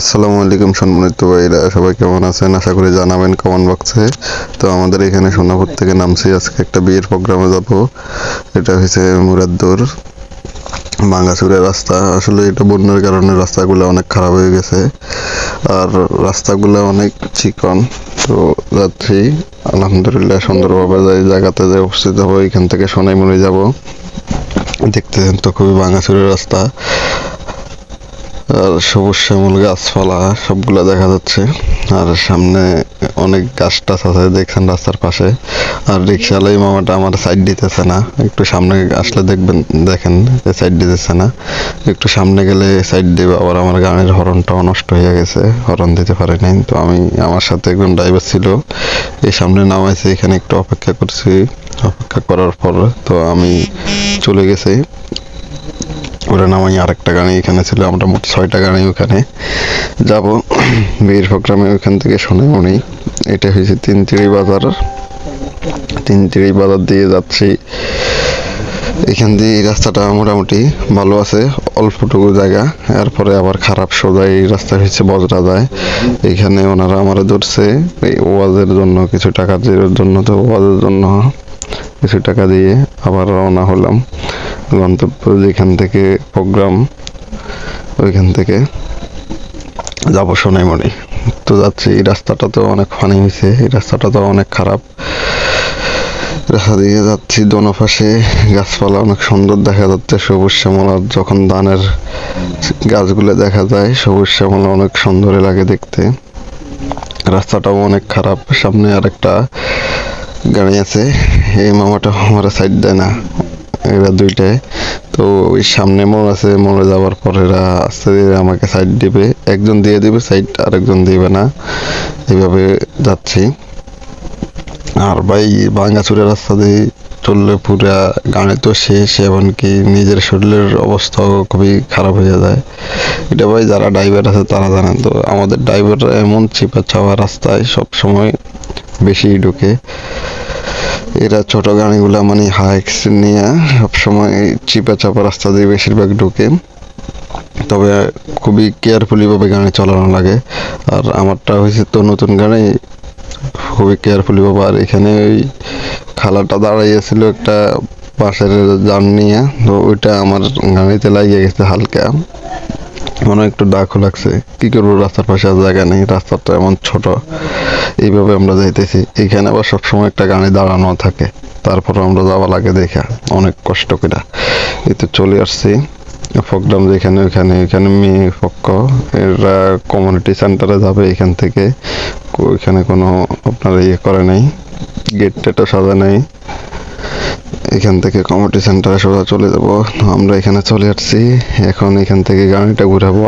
আসসালামু আলাইকুম সম্মানিত ভাইরা, সবাই কেমন আছেন? আশা করি জানাবেন কমেন্ট বক্সে তো আমাদের এখানে সোনাপুর থেকে নামছি, আজকে একটা বিয়ের প্রোগ্রামে যাব। এটা হয়েছে মুরাদ্দুর ভাঙ্গাচুরের রাস্তা। আসলে এটা বন্যার কারণে রাস্তাগুলো অনেক খারাপ হয়ে গেছে। আর রাস্তাগুলো অনেক চিকন। তো যাচ্ছি। আলহামদুলিল্লাহ সুন্দরভাবে যাই জায়গাতে যে উপস্থিত হব এখান থেকে সোনাইমুড়ি যাব। দেখতেছেন তো খুবই ভাঙাচুরের রাস্তা। আর সবুজ শ্যামল গাছপালা, সবগুলো দেখা যাচ্ছে। আর সামনে অনেক গাছ টাছ আছে, দেখছেন রাস্তার পাশে। আর রিক্সাওয়ালাই মামাটা আমার সাইড দিতেছে না। একটু সামনে আসলে দেখবেন, দেখেন সাইড দিতেছে না। একটু সামনে গেলে সাইড দেবে, আবার আমার গানের হরনটাও নষ্ট হয়ে গেছে। হরন দিতে পারে নাই। তো আমি আমার সাথে একজন ড্রাইভার ছিল। এই সামনে নামাইছে, এখানে একটু অপেক্ষা করছি। অপেক্ষা করার পর তো আমি চলে গেছি। ওরা নামাই, আরেকটা গাড়ি এখানে ছিল, আমরা মোট ছয়টা গাড়ি ওখানে যাব। বীর প্রোগ্রামে ওখান থেকে শুনে উনি, এটা হয়েছে তিনতিরি বাজার। তিনতিরি বাজার দিয়ে যাচ্ছি। এখান দিয়ে এই রাস্তাটা মোটামুটি ভালো আছে, অল্পটুকু জায়গা। এরপরে আবার খারাপ সোজা এই রাস্তা হচ্ছে বজরা যায় এখানে ওনারা আমার ধরছে, এই ওয়াজের জন্য, কিছু টাকা জন্য, তো ওয়াজের জন্য কিছু টাকা দিয়ে আবার রওনা হলাম। গন্তব্য যেখান থেকে প্রোগ্রাম, ওইখান থেকে যাব সোনাইমণি। তো যাচ্ছি, এই রাস্তাটা তো অনেক ফানি হয়েছে, এই রাস্তাটা তো অনেক খারাপ। রাস্তা দিয়ে যাচ্ছি দোনো পাশে গাছপালা অনেক সুন্দর দেখা যাচ্ছে, সবুজ শ্যামলা যখন ধানের গাছগুলো দেখা যায়, সবুজ শ্যামলা অনেক সুন্দর লাগে দেখতে। রাস্তাটাও অনেক খারাপ, সামনে আরেকটা গাড়ি আছে, এই মামাটা আমার সাইড দেয় না। এরা দুইটায় তো ওই সামনে মোড় আছে মোড়ে যাওয়ার পর এরা আস্তে ধীরে আমাকে সাইড দিবে। একজন দিয়ে দিবে সাইড আরেকজন দিবে না। এইভাবে যাচ্ছি। আর ভাই, ভাঙ্গাচুরের রাস্তা দিয়ে চললে পুরা গানে তো শেষ, এমনকি নিজের শরীরের অবস্থাও খুবই খারাপ হয়ে যায়। এটা ভাই, যারা ড্রাইভার আছে তারা জানেন তো, আমাদের ড্রাইভাররা এমন চিপা চাওয়া রাস্তায় সব সময় বেশি ঢুকে। এরা ছোট গাড়িগুলো মানে হাইক্স নিয়ে সবসময় চিপা চাপা রাস্তা দিয়ে বেশিরভাগ ঢুকে। তবে খুবই কেয়ারফুলি ভাবে গাড়ি চালানো লাগে। আর আমারটা হয়েছে তো নতুন গাড়ি, খুবই কেয়ারফুলি ভাবে। আর এখানে ওই খালাটা দাঁড়াইয়াছিল একটা পাশের যান নিয়ে, তো ওইটা আমার গাড়িতে লাগিয়ে গেছে হালকা। মনে একটু ডাকও লাগছে, কি করব? রাস্তার পাশে আর জায়গা নেই, রাস্তাটা এমন ছোট। এইভাবে আমরা যাইতেছি। এখানে আবার সবসময় একটা গাড়ি দাঁড়ানো থাকে। তারপর আমরা যাওয়া লাগে দেখা, অনেক কষ্ট করে এই তো চলে আসছি। প্রোগ্রাম যেখানে ওইখানে এখানে মেয়ে পক্ষ এরা কমিউনিটি সেন্টারে যাবে এখান থেকে। ওইখানে কোনো আপনার ইয়ে করে নাই গেট টেটও সাজা নেই। এখান থেকে কমিউনিটি সেন্টারে সোজা চলে যাব। আমরা এখানে চলে আসছি। এখন এখান থেকে গাড়িটা ঘুরাবো।